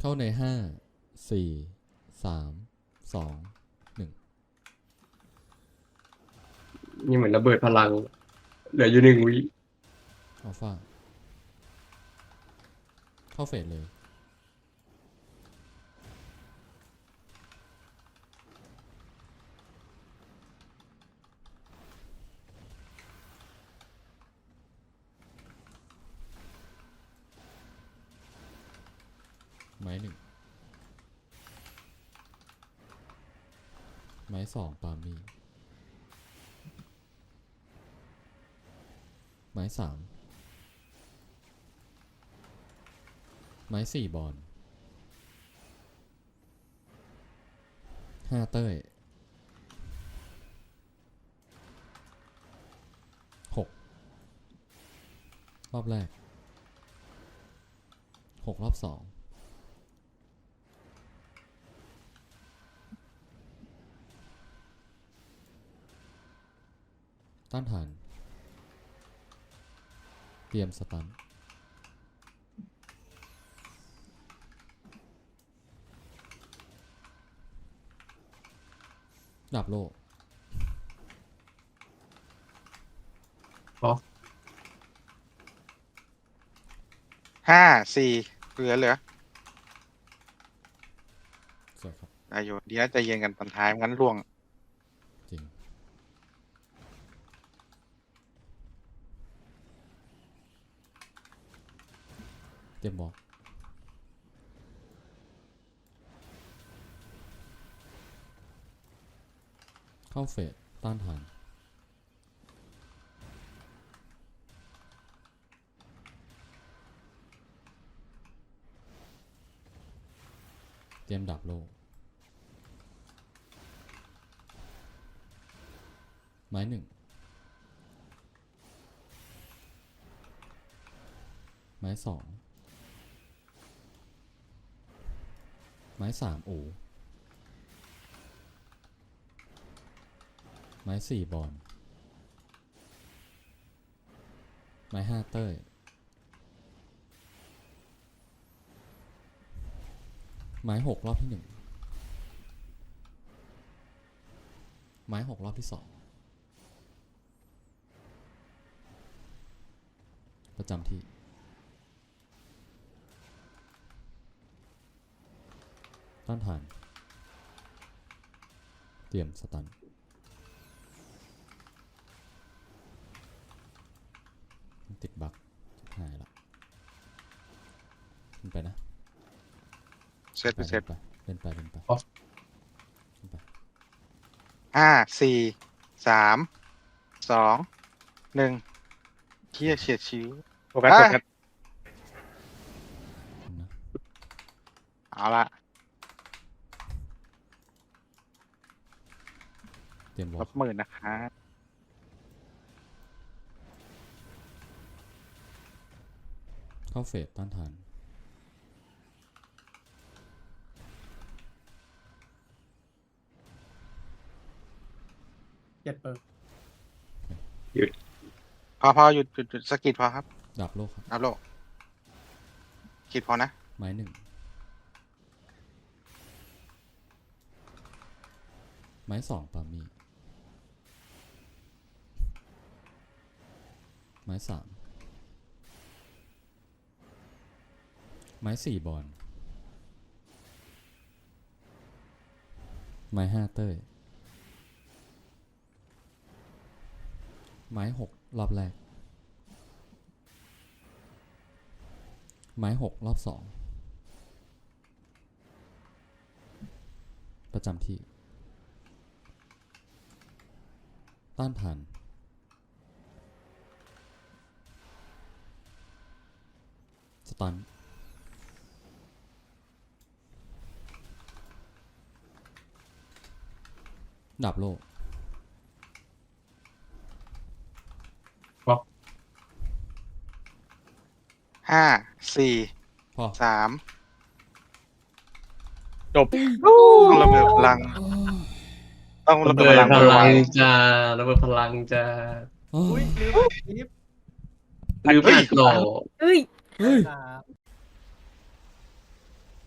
เข้าในห้าสี่สามสองหนึ่งนี่เหมือนระเบิดพลัง เหลืออยู่หนึ่งวิอัลฟาเข้าเฟสเลย ม้หนึ่ง ไม้สองปามี ไม้สาม ไม้สี่บอลห้าเต้ยหกรอบแรกหกรอบสอง ต้านทาน เตรียมสตันดับโลกห้าสี่เหลือเหลือสวยครับอายุเดี๋ยวใจะเย็นกันตอนท้ายงั้นล่วง จริง เตรียมบอก เข้าเฟสต้านทานเตรียมดับโลกไม้หนึ่งไม้สอง ไม้สามอูไม้สี่บอลไม้ห้าเต้ย ไม้หกรอบที่หนึ่งไม้หกรอบที่สองประจำที่ ต้านทาน เตรียมสตันติดบักหายละเล่นไปนะเสร็จไปเสร็จเล่นไปเล่นไปอ๋อเล่นไปห้าสี่สามสองหนึ่งเชี่ยเฉียดชิว โฟกัสโฟกัสเล่นนะเอาละ เตรียมบลอกบหมื่นนะครับเข้าเฟสต้านทานเจ็ดเปิร์พอพอหยุดหยุดหยุดสกกิดพอครับดับโลกครับอัพโหลดกิดพอนะไม้หนึ่งไม้สองปามี ไม้สามไม้สี่บอลไม้ห้าเต้ย ไม้หกรอบแรก ไม้หกรอบสอง ประจำที่ ต้านทาน สตันดับโลกห้าสี่พอสามจบต้องระเบิดพลัง ต้องระระเบิเบิดดพลังพโดยลัไวงจ้าระเบิดพลังจ้าโอ้อุ้ยยลืมคลิปลืมอ่านต่อเอ้ยเฮ้ย 哎。